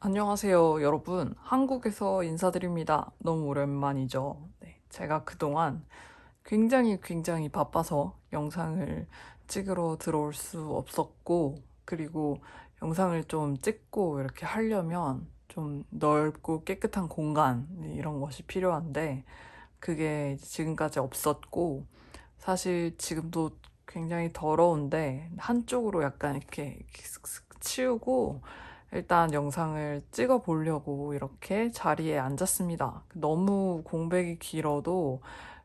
안녕하세요, 여러분. 한국에서 인사드립니다. 너무 오랜만이죠. 네, 제가 그동안 굉장히 굉장히 바빠서 영상을 찍으러 들어올 수 없었고, 그리고 영상을 좀 찍고 이렇게 하려면 좀 넓고 깨끗한 공간, 이런 것이 필요한데, 그게 지금까지 없었고, 사실 지금도 굉장히 더러운데, 한쪽으로 약간 이렇게 치우고, 일단 영상을 찍어 보려고 이렇게 자리에 앉았습니다. 너무 공백이 길어도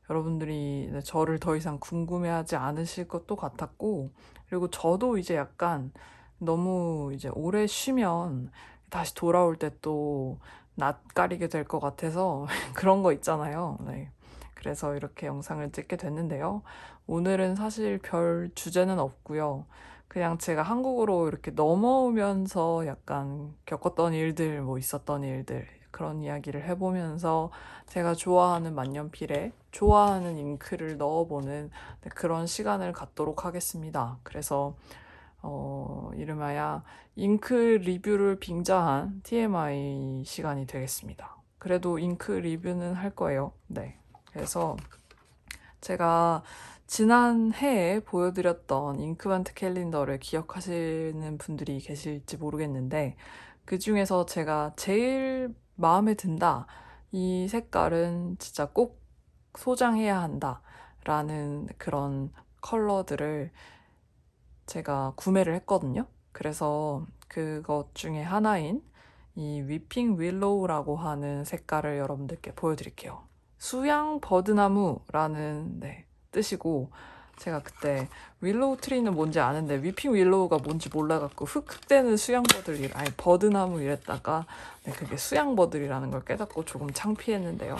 여러분들이 저를 더 이상 궁금해하지 않으실 것도 같았고, 그리고 저도 이제 약간 너무 이제 오래 쉬면 다시 돌아올 때 또 낯가리게 될 것 같아서 그런 거 있잖아요. 네. 그래서 이렇게 영상을 찍게 됐는데요. 오늘은 사실 별 주제는 없고요. 그냥 제가 한국으로 이렇게 넘어오면서 약간 겪었던 일들, 뭐 있었던 일들, 그런 이야기를 해보면서 제가 좋아하는 만년필에 좋아하는 잉크를 넣어보는 네, 그런 시간을 갖도록 하겠습니다. 그래서, 어, 이름하여 잉크 리뷰를 빙자한 TMI 시간이 되겠습니다. 그래도 잉크 리뷰는 할 거예요. 네. 그래서 제가 지난 해에 보여드렸던 잉크반트 캘린더를 기억하시는 분들이 계실지 모르겠는데 그 중에서 제가 제일 마음에 든다. 이 색깔은 진짜 꼭 소장해야 한다. 라는 그런 컬러들을 제가 구매를 했거든요. 그래서 그것 중에 하나인 이 위핑 윌로우라고 하는 색깔을 여러분들께 보여드릴게요. 수양 버드나무라는 네, 뜻이고 제가 그때 윌로우 트리는 뭔지 아는데 위핑 윌로우가 뭔지 몰라갖고 흑흑대는 수양버들 아니 버드나무 이랬다가 네, 그게 수양버들이라는 걸 깨닫고 조금 창피했는데요.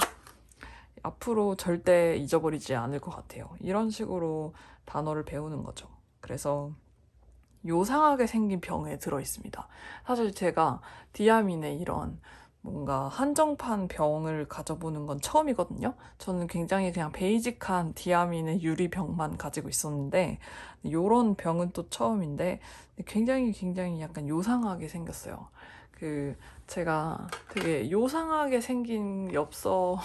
앞으로 절대 잊어버리지 않을 것 같아요. 이런 식으로 단어를 배우는 거죠. 그래서 요상하게 생긴 병에 들어 있습니다. 사실 제가 디아민의 이런 뭔가 한정판 병을 가져보는 건 처음이거든요. 저는 굉장히 그냥 베이직한 디아민의 유리병만 가지고 있었는데 요런 병은 또 처음인데 굉장히 굉장히 약간 요상하게 생겼어요. 그 제가 되게 요상하게 생긴 엽서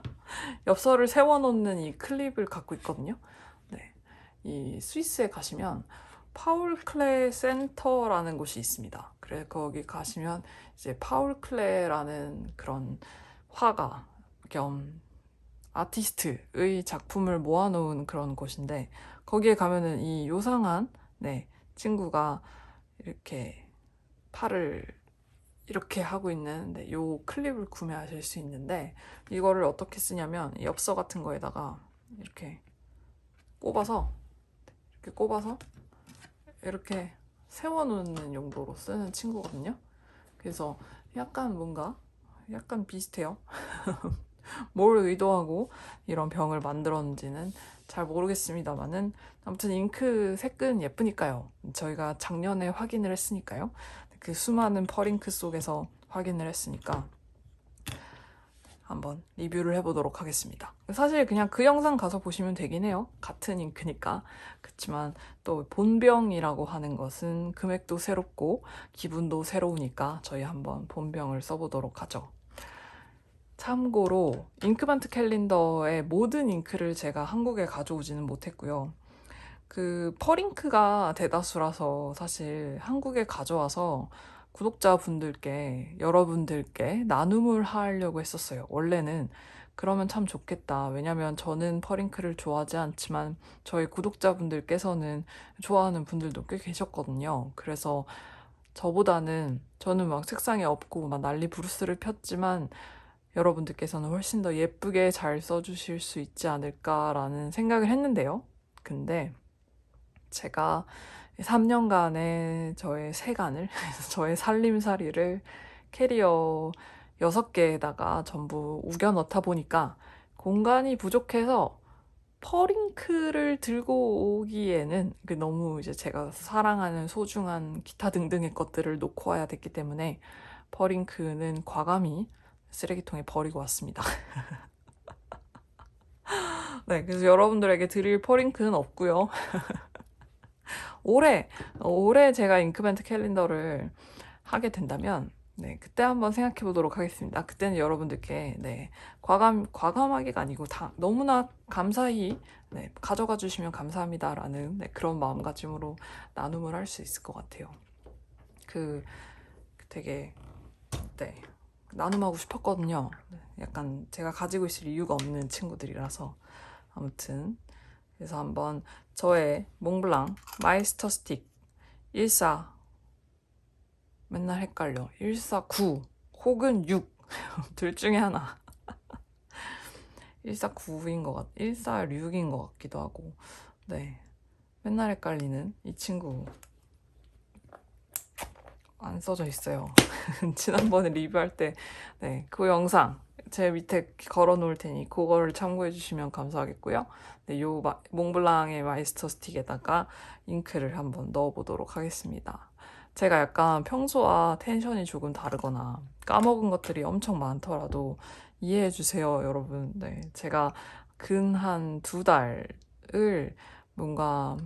엽서를 세워놓는 이 클립을 갖고 있거든요. 네, 이 스위스에 가시면 파울 클레 센터라는 곳이 있습니다. 그래 거기 가시면 이제 파울 클레라는 그런 화가 겸 아티스트의 작품을 모아놓은 그런 곳인데 거기에 가면은 이 요상한 네 친구가 이렇게 팔을 이렇게 하고 있는 네, 요 클립을 구매하실 수 있는데 이거를 어떻게 쓰냐면 엽서 같은 거에다가 이렇게 꼽아서 이렇게 꼽아서 이렇게 세워놓는 용도로 쓰는 친구거든요. 그래서 약간 뭔가 약간 비슷해요. 뭘 의도하고 이런 병을 만들었는지는 잘 모르겠습니다만은 아무튼 잉크 색은 예쁘니까요. 저희가 작년에 확인을 했으니까요. 그 수많은 펄잉크 속에서 확인을 했으니까 한번 리뷰를 해보도록 하겠습니다. 사실 그냥 그 영상 가서 보시면 되긴 해요. 같은 잉크니까. 그렇지만 또 본병이라고 하는 것은 금액도 새롭고 기분도 새로우니까 저희 한번 본병을 써보도록 하죠. 참고로 잉크반트 캘린더의 모든 잉크를 제가 한국에 가져오지는 못했고요. 그 펄잉크가 대다수라서 사실 한국에 가져와서 구독자분들께, 여러분들께 나눔을 하려고 했었어요. 원래는 그러면 참 좋겠다. 왜냐면 저는 퍼링크를 좋아하지 않지만 저희 구독자분들께서는 좋아하는 분들도 꽤 계셨거든요. 그래서 저보다는 저는 막 책상에 없고 막 난리 부르스를 폈지만 여러분들께서는 훨씬 더 예쁘게 잘 써주실 수 있지 않을까라는 생각을 했는데요. 근데 제가 3년간의 저의 세간을, 저의 살림살이를 캐리어 6개에다가 전부 우겨 넣다 보니까 공간이 부족해서 퍼링크를 들고 오기에는 그 너무 이제 제가 사랑하는 소중한 기타 등등의 것들을 놓고 와야 됐기 때문에 퍼링크는 과감히 쓰레기통에 버리고 왔습니다. 네, 그래서 여러분들에게 드릴 퍼링크는 없고요. 올해 올해 제가 잉크벤트 캘린더를 하게 된다면 네, 그때 한번 생각해 보도록 하겠습니다. 그때는 여러분들께 네, 과감 과감하게가 아니고 다 너무나 감사히 네, 가져가 주시면 감사합니다라는 네, 그런 마음가짐으로 나눔을 할 수 있을 것 같아요. 그 되게 네, 나눔하고 싶었거든요. 네, 약간 제가 가지고 있을 이유가 없는 친구들이라서 아무튼 그래서 한번 저의 몽블랑 마이스터 스틱 14 맨날 헷갈려. 149 혹은 6 둘 중에 하나. 149인 것 같, 146인 것 같기도 하고. 네. 맨날 헷갈리는 이 친구. 안 써져 있어요. 지난번에 리뷰할 때, 네, 그 영상 제 밑에 걸어 놓을 테니 그거를 참고해 주시면 감사하겠고요. 네, 요 마- 몽블랑의 마이스터 스틱에다가 잉크를 한번 넣어 보도록 하겠습니다. 제가 약간 평소와 텐션이 조금 다르거나 까먹은 것들이 엄청 많더라도 이해해 주세요, 여러분. 네, 제가 근 한 두 달을 뭔가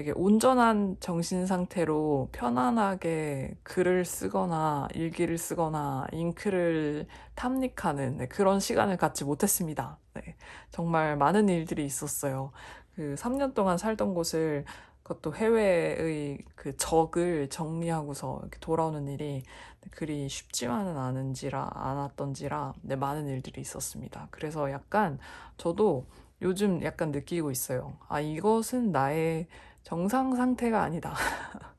되게 온전한 정신 상태로 편안하게 글을 쓰거나 일기를 쓰거나 잉크를 탐닉하는 네, 그런 시간을 갖지 못했습니다. 네, 정말 많은 일들이 있었어요. 그 3년 동안 살던 곳을 그것도 해외의 그 적을 정리하고서 돌아오는 일이 그리 쉽지만은 않은지라 않았던지라 네, 많은 일들이 있었습니다. 그래서 약간 저도 요즘 약간 느끼고 있어요. 아, 이것은 나의 정상 상태가 아니다.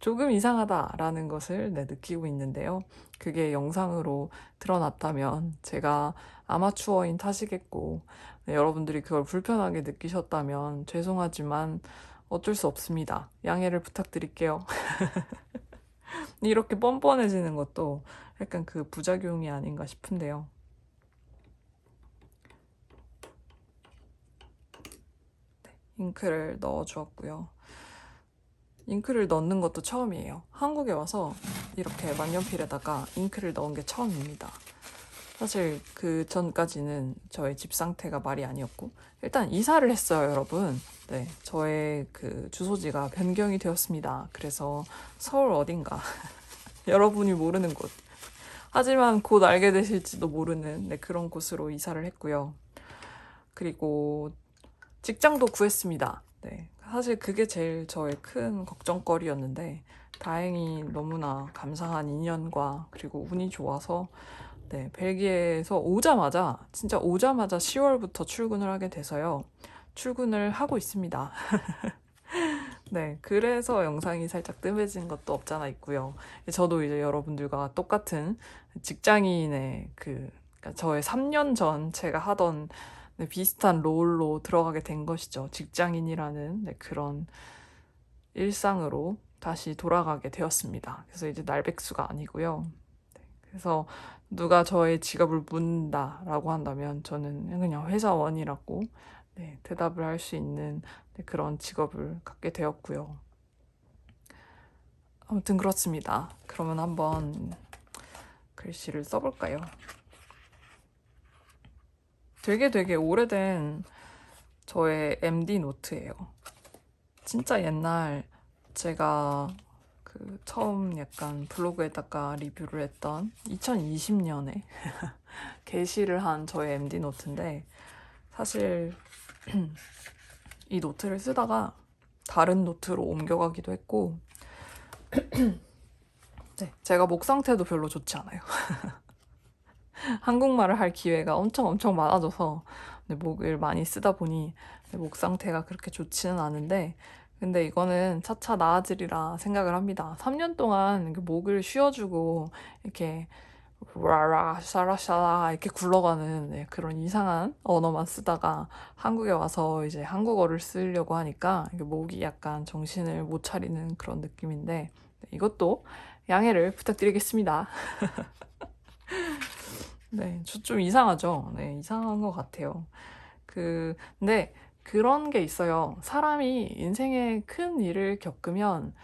조금 이상하다라는 것을 네, 느끼고 있는데요. 그게 영상으로 드러났다면 제가 아마추어인 탓이겠고, 네, 여러분들이 그걸 불편하게 느끼셨다면 죄송하지만 어쩔 수 없습니다. 양해를 부탁드릴게요. 이렇게 뻔뻔해지는 것도 약간 그 부작용이 아닌가 싶은데요. 잉크를 넣어 주었고요. 잉크를 넣는 것도 처음이에요. 한국에 와서 이렇게 만년필에다가 잉크를 넣은 게 처음입니다. 사실 그 전까지는 저의 집 상태가 말이 아니었고 일단 이사를 했어요, 여러분. 네, 저의 그 주소지가 변경이 되었습니다. 그래서 서울 어딘가 여러분이 모르는 곳. 하지만 곧 알게 되실지도 모르는 네, 그런 곳으로 이사를 했고요. 그리고 직장도 구했습니다. 네. 사실 그게 제일 저의 큰 걱정거리였는데, 다행히 너무나 감사한 인연과 그리고 운이 좋아서, 네, 벨기에에서 오자마자, 진짜 오자마자 10월부터 출근을 하게 돼서요. 출근을 하고 있습니다. 네, 그래서 영상이 살짝 뜸해진 것도 없잖아 있고요. 저도 이제 여러분들과 똑같은 직장인의 그, 그러니까 저의 3년 전 제가 하던 네, 비슷한 롤로 들어가게 된 것이죠. 직장인이라는 네, 그런 일상으로 다시 돌아가게 되었습니다. 그래서 이제 날백수가 아니고요. 네, 그래서 누가 저의 직업을 묻는다라고 한다면 저는 그냥 회사원이라고 네, 대답을 할 수 있는 네, 그런 직업을 갖게 되었고요. 아무튼 그렇습니다. 그러면 한번 글씨를 써볼까요? 되게 되게 오래된 저의 MD 노트예요. 진짜 옛날 제가 그 처음 약간 블로그에다가 리뷰를 했던 2020년에 게시를 한 저의 MD 노트인데 사실 이 노트를 쓰다가 다른 노트로 옮겨가기도 했고 네, 제가 목 상태도 별로 좋지 않아요. 한국말을 할 기회가 엄청 엄청 많아져서 네, 목을 많이 쓰다 보니 네, 목 상태가 그렇게 좋지는 않은데 근데 이거는 차차 나아지리라 생각을 합니다. 3년 동안 목을 쉬어주고 이렇게 라라 샤라샤라 이렇게 굴러가는 네, 그런 이상한 언어만 쓰다가 한국에 와서 이제 한국어를 쓰려고 하니까 목이 약간 정신을 못 차리는 그런 느낌인데 네, 이것도 양해를 부탁드리겠습니다. 네, 저 좀 이상하죠? 네, 이상한 것 같아요. 그, 근데 그런 게 있어요. 사람이 인생에 큰 일을 겪으면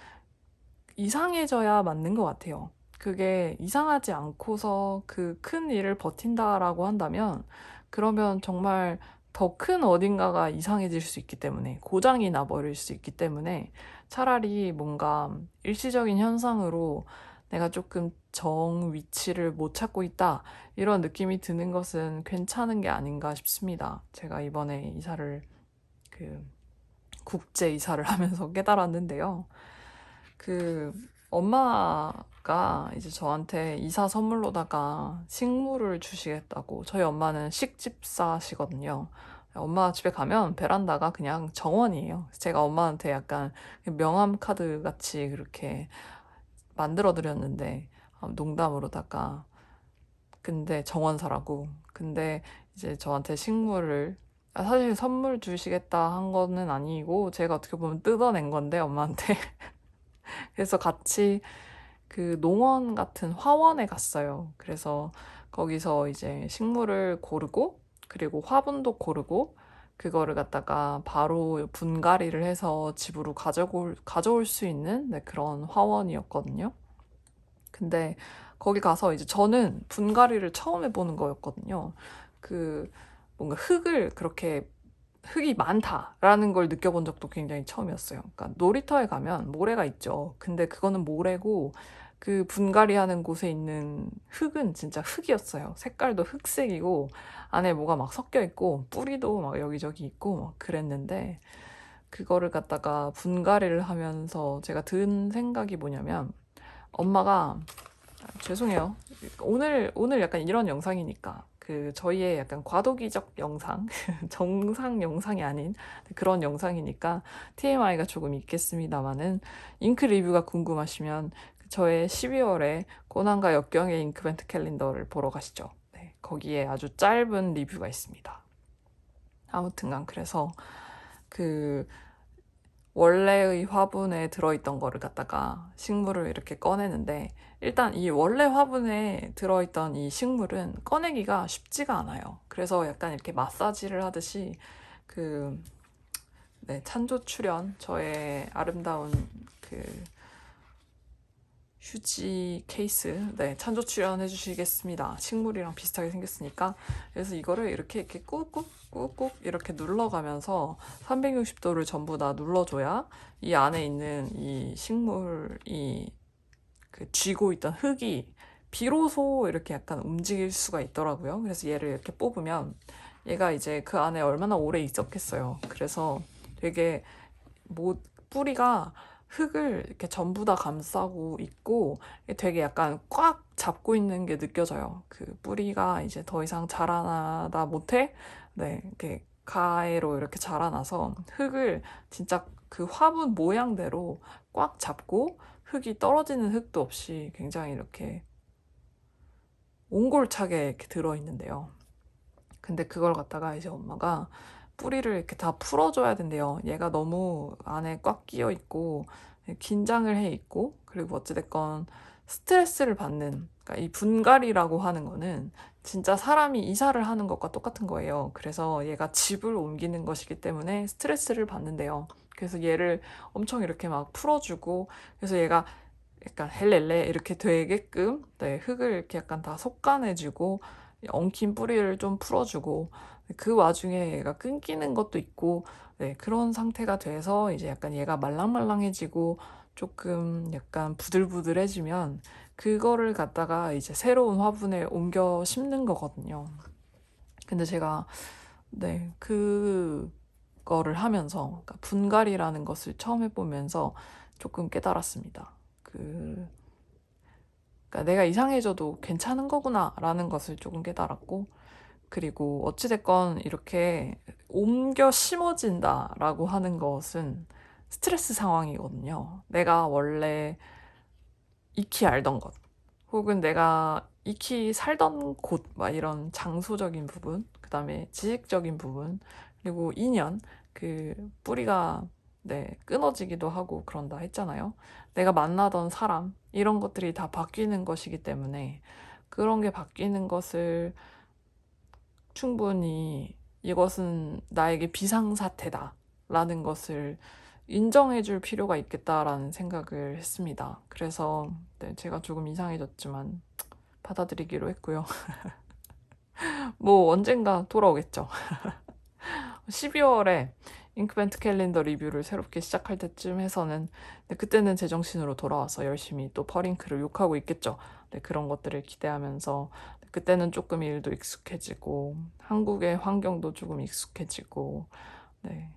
이상해져야 맞는 것 같아요. 그게 이상하지 않고서 그 큰 일을 버틴다라고 한다면, 그러면 정말 더 큰 어딘가가 이상해질 수 있기 때문에, 고장이 나버릴 수 있기 때문에, 차라리 뭔가 일시적인 현상으로 내가 조금 정 위치를 못 찾고 있다. 이런 느낌이 드는 것은 괜찮은 게 아닌가 싶습니다. 제가 이번에 이사를 그 국제 이사를 하면서 깨달았는데요. 그 엄마가 이제 저한테 이사 선물로다가 식물을 주시겠다고 저희 엄마는 식집사시거든요. 엄마 집에 가면 베란다가 그냥 정원이에요. 제가 엄마한테 약간 명함 카드 같이 그렇게 만들어 드렸는데 아, 농담으로다가 근데 정원사라고 근데 이제 저한테 식물을 아, 사실 선물 주시겠다 한 거는 아니고 제가 어떻게 보면 뜯어낸 건데 엄마한테 그래서 같이 그 농원 같은 화원에 갔어요. 그래서 거기서 이제 식물을 고르고 그리고 화분도 고르고 그거를 갖다가 바로 분갈이를 해서 집으로 가져올, 가져올 수 있는 네, 그런 화원이었거든요. 근데 거기 가서 이제 저는 분갈이를 처음 해보는 거였거든요. 그 뭔가 흙을 그렇게 흙이 많다라는 걸 느껴본 적도 굉장히 처음이었어요. 그러니까 놀이터에 가면 모래가 있죠. 근데 그거는 모래고 그 분갈이 하는 곳에 있는 흙은 진짜 흙이었어요. 색깔도 흑색이고 안에 뭐가 막 섞여 있고 뿌리도 막 여기저기 있고 막 그랬는데 그거를 갖다가 분갈이를 하면서 제가 든 생각이 뭐냐면 엄마가 아, 죄송해요. 오늘 오늘 약간 이런 영상이니까 그 저희의 약간 과도기적 영상, 정상 영상이 아닌 그런 영상이니까 TMI가 조금 있겠습니다만은 잉크 리뷰가 궁금하시면 저의 12월에 고난과 역경의 잉크벤트 캘린더를 보러 가시죠. 네, 거기에 아주 짧은 리뷰가 있습니다. 아무튼간 그래서 그 원래의 화분에 들어있던 거를 갖다가 식물을 이렇게 꺼내는데 일단 이 원래 화분에 들어있던 이 식물은 꺼내기가 쉽지가 않아요. 그래서 약간 이렇게 마사지를 하듯이 그 네, 찬조 출연 저의 아름다운 그 휴지 케이스 네 찬조 출연해 주시겠습니다. 식물이랑 비슷하게 생겼으니까. 그래서 이거를 이렇게 이렇게 꾹꾹 꾹꾹 이렇게 눌러가면서 360도를 전부 다 눌러줘야 이 안에 있는 이 식물이 그 쥐고 있던 흙이 비로소 이렇게 약간 움직일 수가 있더라고요. 그래서 얘를 이렇게 뽑으면 얘가 이제 그 안에 얼마나 오래 있었겠어요. 그래서 되게 뭐 뿌리가 흙을 이렇게 전부 다 감싸고 있고 되게 약간 꽉 잡고 있는 게 느껴져요. 그 뿌리가 이제 더 이상 자라나다 못해 네 이렇게 가해로 이렇게 자라나서 흙을 진짜 그 화분 모양대로 꽉 잡고 흙이 떨어지는 흙도 없이 굉장히 이렇게 옹골차게 이렇게 들어있는데요. 근데 그걸 갖다가 이제 엄마가 뿌리를 이렇게 다 풀어줘야 된대요. 얘가 너무 안에 꽉 끼어 있고 긴장을 해 있고 그리고 어찌됐건 스트레스를 받는 그러니까 이 분갈이라고 하는 거는 진짜 사람이 이사를 하는 것과 똑같은 거예요. 그래서 얘가 집을 옮기는 것이기 때문에 스트레스를 받는데요. 그래서 얘를 엄청 이렇게 막 풀어주고 그래서 얘가 약간 헬렐레 이렇게 되게끔 네, 흙을 이렇게 약간 다 솎아내주고 엉킨 뿌리를 좀 풀어주고 그 와중에 얘가 끊기는 것도 있고 네, 그런 상태가 돼서 이제 약간 얘가 말랑말랑해지고 조금 약간 부들부들해지면 그거를 갖다가 이제 새로운 화분에 옮겨 심는 거거든요. 근데 제가 네, 그거를 하면서 그러니까 분갈이라는 것을 처음 해보면서 조금 깨달았습니다. 그 그러니까 내가 이상해져도 괜찮은 거구나라는 것을 조금 깨달았고 그리고 어찌됐건 이렇게 옮겨 심어진다라고 하는 것은 스트레스 상황이거든요. 내가 원래 익히 알던 것, 혹은 내가 익히 살던 곳, 막 이런 장소적인 부분, 그 다음에 지식적인 부분, 그리고 인연, 그 뿌리가 네, 끊어지기도 하고 그런다 했잖아요. 내가 만나던 사람, 이런 것들이 다 바뀌는 것이기 때문에 그런 게 바뀌는 것을 충분히 이것은 나에게 비상사태다 라는 것을 인정해 줄 필요가 있겠다라는 생각을 했습니다. 그래서 네, 제가 조금 이상해졌지만 받아들이기로 했고요. 뭐 언젠가 돌아오겠죠. 12월에 잉크벤트 캘린더 리뷰를 새롭게 시작할 때쯤 해서는 네, 그때는 제정신으로 돌아와서 열심히 또 퍼링크를 욕하고 있겠죠. 네, 그런 것들을 기대하면서 네, 그때는 조금 일도 익숙해지고 한국의 환경도 조금 익숙해지고 네,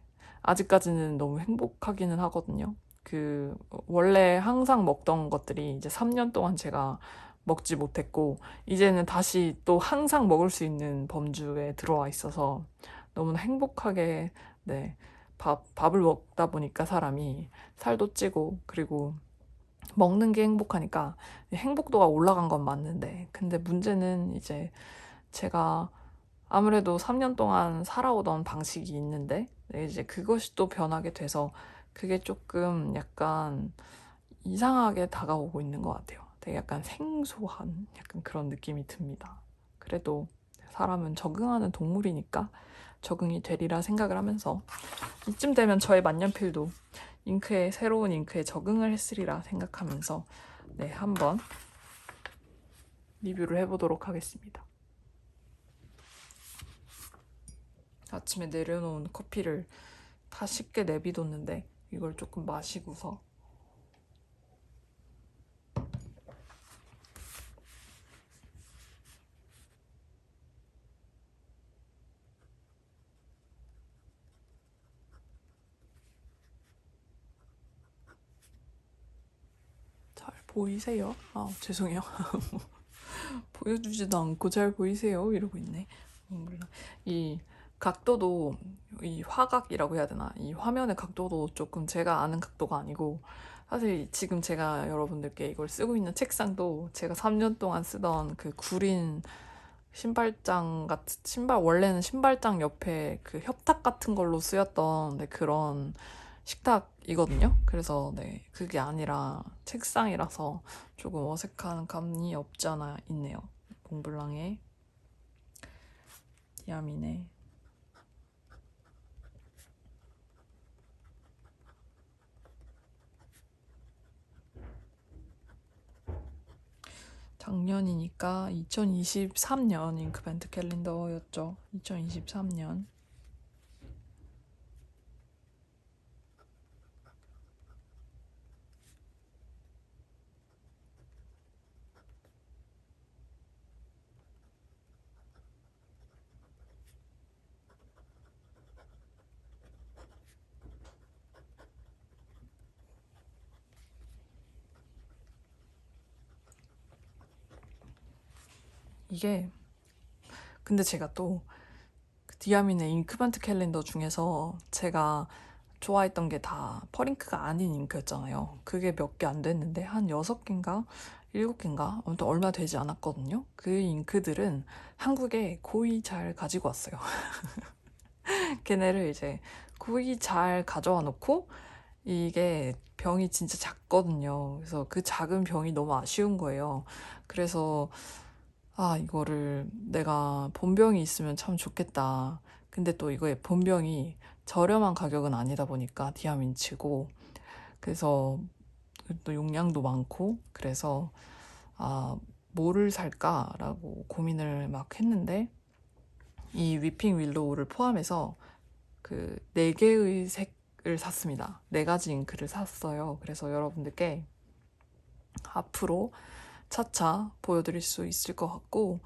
아직까지는 너무 행복하기는 하거든요. 그 원래 항상 먹던 것들이 이제 3년 동안 제가 먹지 못했고 이제는 다시 또 항상 먹을 수 있는 범주에 들어와 있어서 너무나 행복하게 네, 밥, 밥을 먹다 보니까 사람이 살도 찌고 그리고 먹는 게 행복하니까 행복도가 올라간 건 맞는데 근데 문제는 이제 제가 아무래도 3년 동안 살아오던 방식이 있는데 네, 이제 그것이 또 변하게 돼서 그게 조금 약간 이상하게 다가오고 있는 것 같아요. 되게 약간 생소한 약간 그런 느낌이 듭니다. 그래도 사람은 적응하는 동물이니까 적응이 되리라 생각을 하면서 이쯤 되면 저의 만년필도 잉크에 새로운 잉크에 적응을 했으리라 생각하면서 네 한번 리뷰를 해보도록 하겠습니다. 아침에 내려놓은 커피를 다 쉽게 내비뒀는데 이걸 조금 마시고서 잘 보이세요? 아 죄송해요. 보여주지도 않고 잘 보이세요? 이러고 있네. 음, 몰라. 이 각도도 이 화각이라고 해야 되나? 이 화면의 각도도 조금 제가 아는 각도가 아니고 사실 지금 제가 여러분들께 이걸 쓰고 있는 책상도 제가 3년 동안 쓰던 그 구린 신발장 같은 신발 원래는 신발장 옆에 그 협탁 같은 걸로 쓰였던 네, 그런 식탁 이거든요. 그래서 네 그게 아니라 책상이라서 조금 어색한 감이 없지 않아 있네요. 몽블랑의 디아미네 작년이니까 2023년 잉크벤트 캘린더였죠. 2023년. 이게 근데 제가 또그 디아민의 잉크반트 캘린더 중에서 제가 좋아했던 게 다 퍼링크가 아닌 잉크였잖아요. 그게 몇 개 안 됐는데 한 여섯 개인가 일곱 개인가 아무튼 얼마 되지 않았거든요. 그 잉크들은 한국에 거의 잘 가지고 왔어요. 걔네를 이제 거의 잘 가져와 놓고 이게 병이 진짜 작거든요. 그래서 그 작은 병이 너무 아쉬운 거예요. 그래서 아, 이거를 내가 본병이 있으면 참 좋겠다. 근데 또 이거의 본병이 저렴한 가격은 아니다 보니까 디아민치고 그래서 또 용량도 많고 그래서 아, 뭐를 살까라고 고민을 막 했는데 이 위핑 윌로우를 포함해서 그 네 개의 색을 샀습니다. 네 가지 잉크를 샀어요. 그래서 여러분들께 앞으로 차차 보여드릴 수 있을 것 같고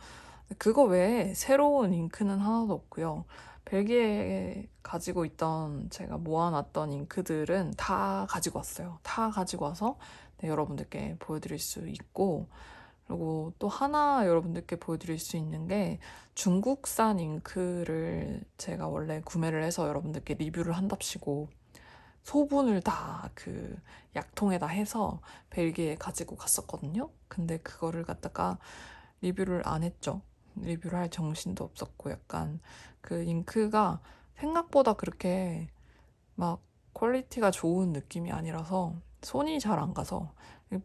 그거 외에 새로운 잉크는 하나도 없고요. 벨기에에 가지고 있던 제가 모아놨던 잉크들은 다 가지고 왔어요. 다 가지고 와서 네, 여러분들께 보여드릴 수 있고 그리고 또 하나 여러분들께 보여드릴 수 있는 게 중국산 잉크를 제가 원래 구매를 해서 여러분들께 리뷰를 한답시고 소분을 다 그 약통에다 해서 벨기에 가지고 갔었거든요. 근데 그거를 갖다가 리뷰를 안 했죠. 리뷰를 할 정신도 없었고 약간 그 잉크가 생각보다 그렇게 막 퀄리티가 좋은 느낌이 아니라서 손이 잘 안 가서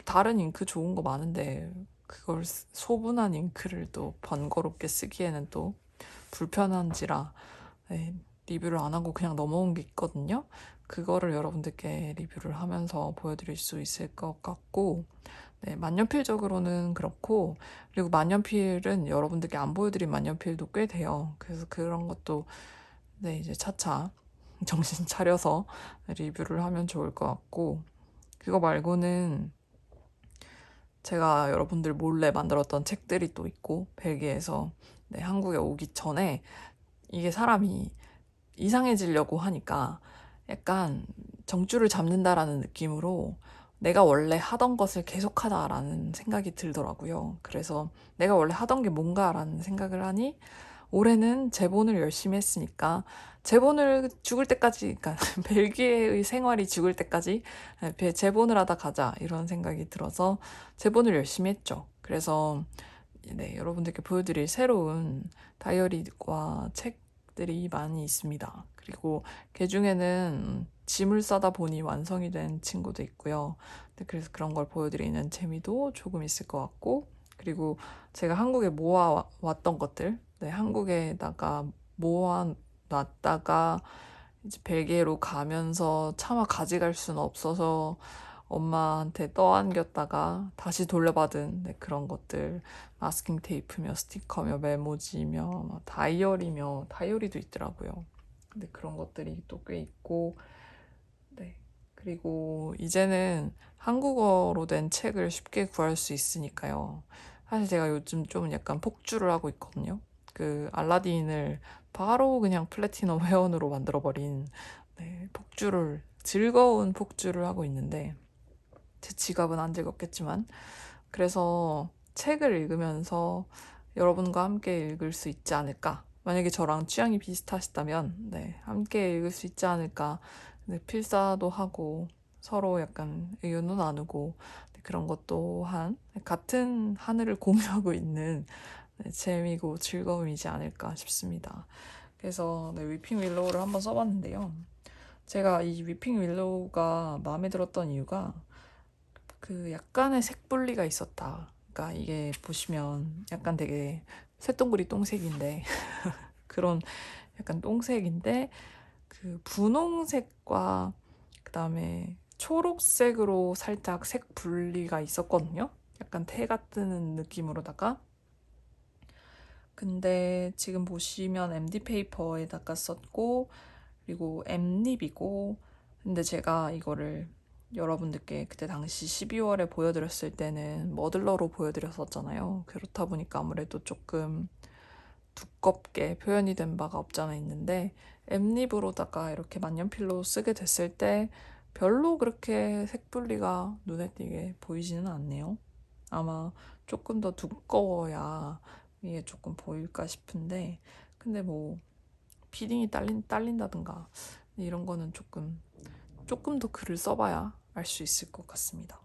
다른 잉크 좋은 거 많은데 그걸 소분한 잉크를 또 번거롭게 쓰기에는 또 불편한지라 네, 리뷰를 안 하고 그냥 넘어온 게 있거든요. 그거를 여러분들께 리뷰를 하면서 보여드릴 수 있을 것 같고, 네, 만년필적으로는 그렇고, 그리고 만년필은 여러분들께 안 보여드린 만년필도 꽤 돼요. 그래서 그런 것도, 네, 이제 차차 정신 차려서 리뷰를 하면 좋을 것 같고 그거 말고는 제가 여러분들 몰래 만들었던 책들이 또 있고 벨기에에서 네, 한국에 오기 전에 이게 사람이 이상해지려고 하니까 약간 정주를 잡는다라는 느낌으로 내가 원래 하던 것을 계속하다라는 생각이 들더라고요. 그래서 내가 원래 하던 게 뭔가라는 생각을 하니 올해는 재본을 열심히 했으니까 재본을 죽을 때까지, 그러니까 벨기에의 생활이 죽을 때까지 배- 재본을 하다 가자 이런 생각이 들어서 재본을 열심히 했죠. 그래서 네, 여러분들께 보여드릴 새로운 다이어리와 책들이 많이 있습니다. 그리고 그 중에는 짐을 싸다 보니 완성이 된 친구도 있고요. 네, 그래서 그런 걸 보여드리는 재미도 조금 있을 것 같고, 그리고 제가 한국에 모아왔던 것들, 네, 한국에다가 모아놨다가 이제 벨기에로 가면서 차마 가져갈 수는 없어서 엄마한테 떠안겼다가 다시 돌려받은 네, 그런 것들 마스킹 테이프며 스티커며 메모지며 뭐 다이어리며 다이어리도 있더라고요. 근데 그런 것들이 또 꽤 있고 네. 그리고 이제는 한국어로 된 책을 쉽게 구할 수 있으니까요. 사실 제가 요즘 좀 약간 폭주를 하고 있거든요. 그 알라딘을 바로 그냥 플래티넘 회원으로 만들어버린 네, 폭주를 즐거운 폭주를 하고 있는데 제 지갑은 안 즐겁겠지만 그래서 책을 읽으면서 여러분과 함께 읽을 수 있지 않을까 만약에 저랑 취향이 비슷하시다면 네, 함께 읽을 수 있지 않을까 네, 필사도 하고 서로 약간 의견도 나누고 네, 그런 것 또한 같은 하늘을 공유하고 있는 네, 재미고 즐거움이지 않을까 싶습니다. 그래서 네, 위핑 윌로우를 한번 써봤는데요. 제가 이 위핑 윌로우가 마음에 들었던 이유가 그 약간의 색분리가 있었다. 그러니까 이게 보시면 약간 되게 쇳덩구리 똥색인데 그런 약간 똥색인데 그 분홍색과 그 다음에 초록색으로 살짝 색 분리가 있었거든요. 약간 태가 뜨는 느낌으로다가 근데 지금 보시면 MD 페이퍼에다가 썼고 그리고 엠립이고 근데 제가 이거를 여러분들께 그때 당시 12월에 보여드렸을 때는 머들러로 보여드렸었잖아요. 그렇다 보니까 아무래도 조금 두껍게 표현이 된 바가 없잖아 있는데 엠립으로다가 이렇게 만년필로 쓰게 됐을 때 별로 그렇게 색분리가 눈에 띄게 보이지는 않네요. 아마 조금 더 두꺼워야 이게 조금 보일까 싶은데 근데 뭐 피딩이 딸린, 딸린다든가 이런 거는 조금 조금 더 글을 써봐야 알 수 있을 것 같습니다.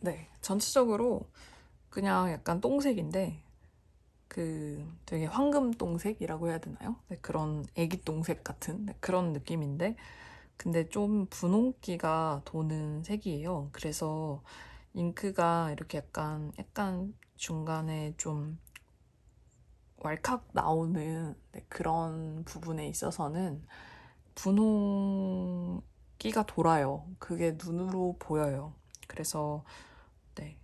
네, 전체적으로 그냥 약간 똥색인데 그 되게 황금 똥색이라고 해야 되나요? 네, 그런 애기 똥색 같은 네, 그런 느낌인데 근데 좀 분홍기가 도는 색이에요. 그래서 잉크가 이렇게 약간 약간 중간에 좀 왈칵 나오는 네, 그런 부분에 있어서는 분홍기가 돌아요. 그게 눈으로 보여요. 그래서 네.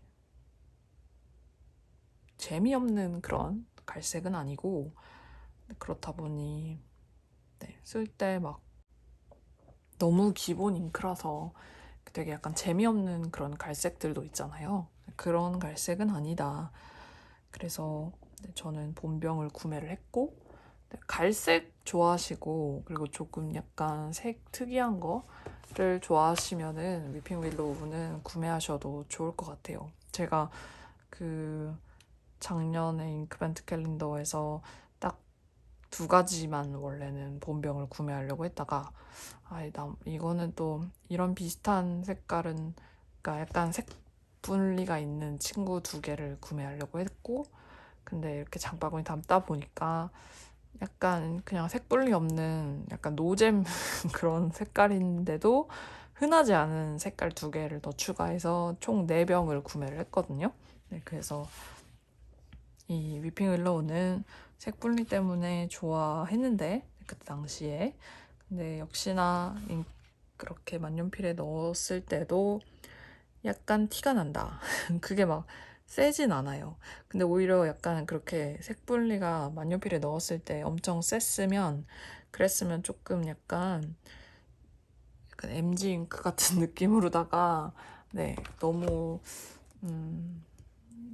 재미없는 그런 갈색은 아니고 그렇다 보니 네, 쓸때 막 너무 기본 잉크라서 되게 약간 재미없는 그런 갈색들도 있잖아요. 그런 갈색은 아니다. 그래서 네, 저는 본병을 구매를 했고 네, 갈색 좋아하시고 그리고 조금 약간 색 특이한 거를 좋아하시면은 위핑 윌로우는 구매하셔도 좋을 것 같아요. 제가 그 작년에 잉크벤트 캘린더에서 딱 두 가지만 원래는 본병을 구매하려고 했다가 아이 나 이거는 또 이런 비슷한 색깔은 그러니까 약간 색 분리가 있는 친구 두 개를 구매하려고 했고 근데 이렇게 장바구니 담다 보니까 약간 그냥 색분리 없는 약간 노잼 그런 색깔인데도 흔하지 않은 색깔 두 개를 더 추가해서 총 4병을 구매를 했거든요. 네, 그래서 이 위핑 윌로우는 색 분리 때문에 좋아했는데 그때 당시에 근데 역시나 인- 그렇게 만년필에 넣었을 때도 약간 티가 난다. 그게 막 세진 않아요. 근데 오히려 약간 그렇게 색 분리가 만년필에 넣었을 때 엄청 셌으면 그랬으면 조금 약간 약간 MG 잉크 같은 느낌으로다가 네 너무 음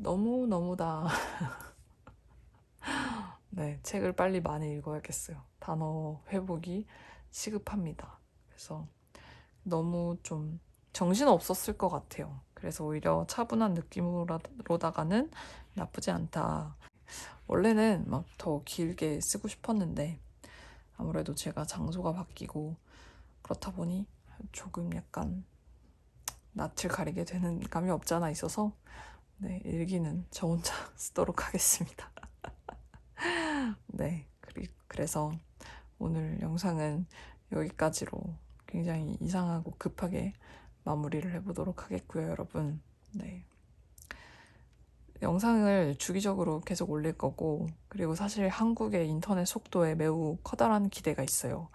너무 너무다. 네 책을 빨리 많이 읽어야겠어요. 단어 회복이 시급합니다. 그래서 너무 좀 정신 없었을 것 같아요. 그래서 오히려 차분한 느낌으로다가는 나쁘지 않다. 원래는 막 더 길게 쓰고 싶었는데 아무래도 제가 장소가 바뀌고 그렇다 보니 조금 약간 낯을 가리게 되는 감이 없지 않아 있어서 네, 일기는 저 혼자 쓰도록 하겠습니다. 네, 그래서 오늘 영상은 여기까지로 굉장히 이상하고 급하게 마무리를 해보도록 하겠고요, 여러분. 네. 영상을 주기적으로 계속 올릴 거고, 그리고 사실 한국의 인터넷 속도에 매우 커다란 기대가 있어요.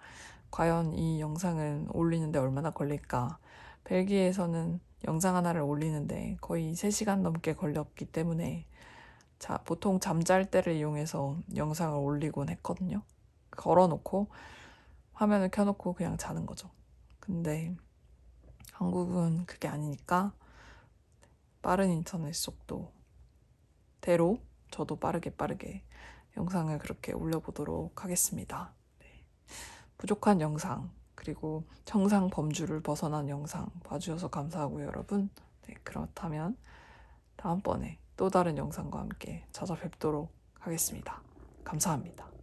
과연 이 영상은 올리는데 얼마나 걸릴까? 벨기에에서는 영상 하나를 올리는데 거의 3시간 넘게 걸렸기 때문에 자, 보통 잠잘 때를 이용해서 영상을 올리곤 했거든요. 걸어놓고 화면을 켜놓고 그냥 자는 거죠. 근데 한국은 그게 아니니까 빠른 인터넷 속도 대로 저도 빠르게 빠르게 영상을 그렇게 올려보도록 하겠습니다. 네. 부족한 영상 그리고 정상 범주를 벗어난 영상 봐주셔서 감사하고요, 여러분. 네, 그렇다면 다음번에 또 다른 영상과 함께 찾아뵙도록 하겠습니다. 감사합니다.